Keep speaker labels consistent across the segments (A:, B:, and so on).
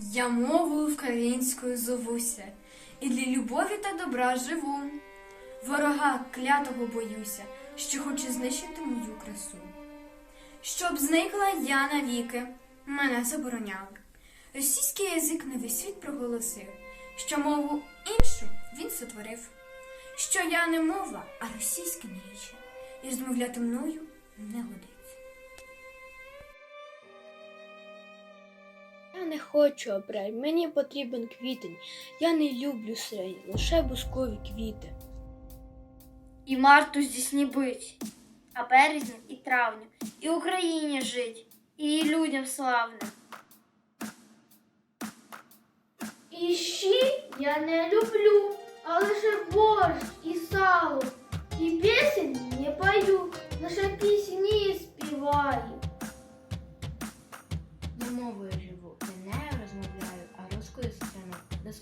A: Я мовою українською зовуся, і для любові та добра живу. Ворога клятого боюся, що хоче знищити мою красу. Щоб зникла я навіки, мене забороняли. Російський язик на весь світ проголосив, що мову іншу він сотворив, що я не мова, а російське наріччя, і розмовляти мною не годиться.
B: Не хочу обрай, мені потрібен квітень. Я не люблю сирень, лише бускові квіти.
C: І Марту здійсні бить, а березням і травнем, і Україні жить, і її людям славним. І щі я не люблю, а лише борщ і сало.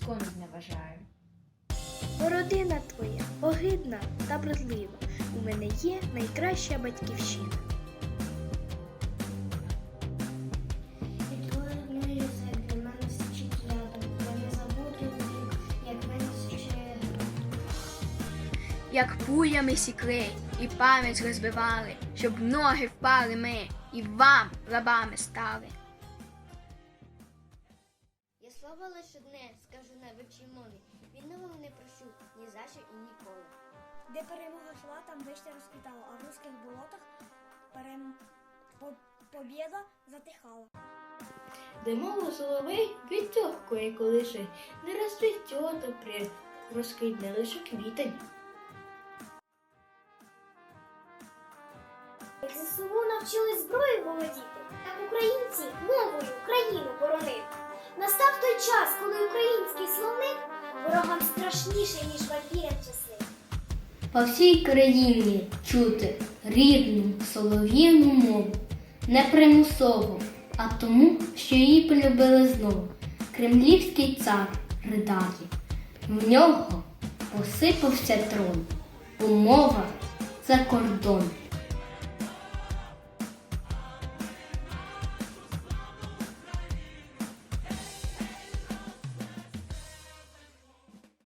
D: Доскону зневажаю.
B: Родина твоя огидна та бродлива. У мене є найкраща батьківщина.
E: Як
F: пулями сікли, і пам'ять розбивали, щоб ноги впали ми, і вам рабами стали.
E: Я слова лише одне скажу на вичій мові. Вільного не прощу ні за що і ніколи.
G: Де перемога йшла, там вишня розквітала, а в руських болотах перем... по- побєда затихала.
D: Де мову соловей від тьохкої колишень, не розцвітьота при розкидне лише квітень.
E: Як ЗСУ навчились зброю володіти, так українці мовою Україну боронити. Настав час, коли український словник ворогам страшніший, ніж вампірям часник.
H: По всій країні чути рідну солов'їну мову, не примусово, а тому, що її полюбили знову. Кремлівський цар ридає, в нього посипався трон, умова за кордон.